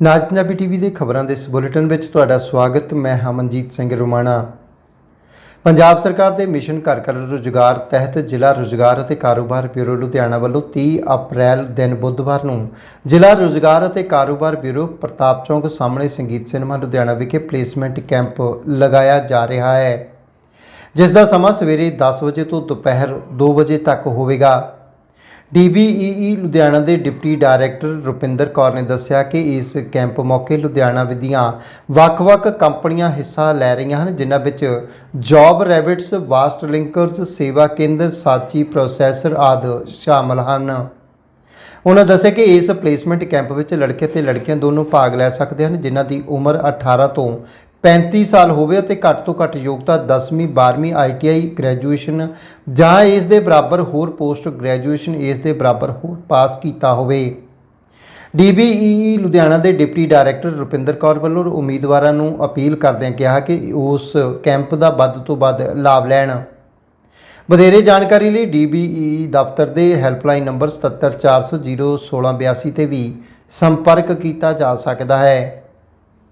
ਨਾਜ Punjabi TV ਦੇ ਖਬਰਾਂ ਦੇ ਇਸ ਬੁਲੇਟਿਨ ਵਿੱਚ ਤੁਹਾਡਾ ਸਵਾਗਤ, ਮੈਂ ਹਮਨਜੀਤ ਸਿੰਘ ਰੁਮਾਣਾ। ਪੰਜਾਬ ਸਰਕਾਰ ਦੇ ਮਿਸ਼ਨ ਘਰ ਘਰ ਰੁਜ਼ਗਾਰ ਤਹਿਤ ਜ਼ਿਲ੍ਹਾ ਰੁਜ਼ਗਾਰ ਅਤੇ ਕਾਰੋਬਾਰ ਬਿਊਰੋ ਲੁਧਿਆਣਾ ਵੱਲੋਂ 30 ਅਪ੍ਰੈਲ ਦਿਨ ਬੁੱਧਵਾਰ ਨੂੰ ਜ਼ਿਲ੍ਹਾ ਰੁਜ਼ਗਾਰ ਅਤੇ ਕਾਰੋਬਾਰ ਬਿਊਰੋ ਪ੍ਰਤਾਪ ਚੌਂਕ ਸਾਹਮਣੇ ਸੰਗੀਤ ਸਿਨੇਮਾ ਲੁਧਿਆਣਾ ਵਿਖੇ ਪਲੇਸਮੈਂਟ ਕੈਂਪ ਲਗਾਇਆ ਜਾ ਰਿਹਾ ਹੈ, ਜਿਸ ਦਾ ਸਮਾਂ ਸਵੇਰੇ 10 ਵਜੇ ਤੋਂ ਦੁਪਹਿਰ 2 ਵਜੇ ਤੱਕ ਹੋਵੇਗਾ। ਡੀਬੀਈਈ ਲੁਧਿਆਣਾ ਦੇ ਡਿਪਟੀ ਡਾਇਰੈਕਟਰ ਰੁਪਿੰਦਰ ਕੌਰ ਨੇ ਦੱਸਿਆ ਕਿ ਇਸ ਕੈਂਪ ਮੌਕੇ ਲੁਧਿਆਣਾ ਵਿਧੀਆਂ ਵੱਖ-ਵੱਖ ਕੰਪਨੀਆਂ ਹਿੱਸਾ ਲੈ ਰਹੀਆਂ ਹਨ, ਜਿਨ੍ਹਾਂ ਵਿੱਚ ਜੌਬ ਰੈਬਿਟਸ, ਵਾਸਟ ਲਿੰਕਰਸ, ਸੇਵਾ ਕੇਂਦਰ, ਸਾਚੀ ਪ੍ਰੋਸੈਸਰ ਆਦਿ ਸ਼ਾਮਲ ਹਨ। ਉਹਨਾਂ ਦੱਸਿਆ ਕਿ ਇਸ ਪਲੇਸਮੈਂਟ ਕੈਂਪ ਵਿੱਚ ਲੜਕੇ ਤੇ ਲੜਕੀਆਂ ਦੋਨੋਂ ਭਾਗ ਲੈ ਸਕਦੇ ਹਨ, ਜਿਨ੍ਹਾਂ ਦੀ ਉਮਰ 18 ਤੋਂ 35 ਸਾਲ ਹੋਵੇ ਅਤੇ ਘੱਟ ਤੋਂ ਘੱਟ ਯੋਗਤਾ 10ਵੀਂ 12ਵੀਂ ਆਈਟੀਆਈ ਗ੍ਰੈਜੂਏਸ਼ਨ ਜਾਂ ਇਸ ਦੇ ਬਰਾਬਰ ਹੋਰ ਪੋਸਟ ਗ੍ਰੈਜੂਏਸ਼ਨ ਇਸ ਦੇ ਬਰਾਬਰ ਹੋਰ ਪਾਸ ਕੀਤਾ ਹੋਵੇ। ਡੀਬੀਈ ਲੁਧਿਆਣਾ ਦੇ ਡਿਪਟੀ ਡਾਇਰੈਕਟਰ ਰੁਪਿੰਦਰ ਕੌਰ ਵੱਲੋਂ ਉਮੀਦਵਾਰਾਂ ਨੂੰ ਅਪੀਲ ਕਰਦਿਆਂ ਕਿਹਾ ਕਿ ਉਸ ਕੈਂਪ ਦਾ ਵੱਧ ਤੋਂ ਵੱਧ ਲਾਭ ਲੈਣ। ਵਧੇਰੇ ਜਾਣਕਾਰੀ ਲਈ DBE ਦਫ਼ਤਰ ਦੇ ਹੈਲਪਲਾਈਨ ਨੰਬਰ 7740016282 ਤੇ ਵੀ ਸੰਪਰਕ ਕੀਤਾ ਜਾ ਸਕਦਾ ਹੈ।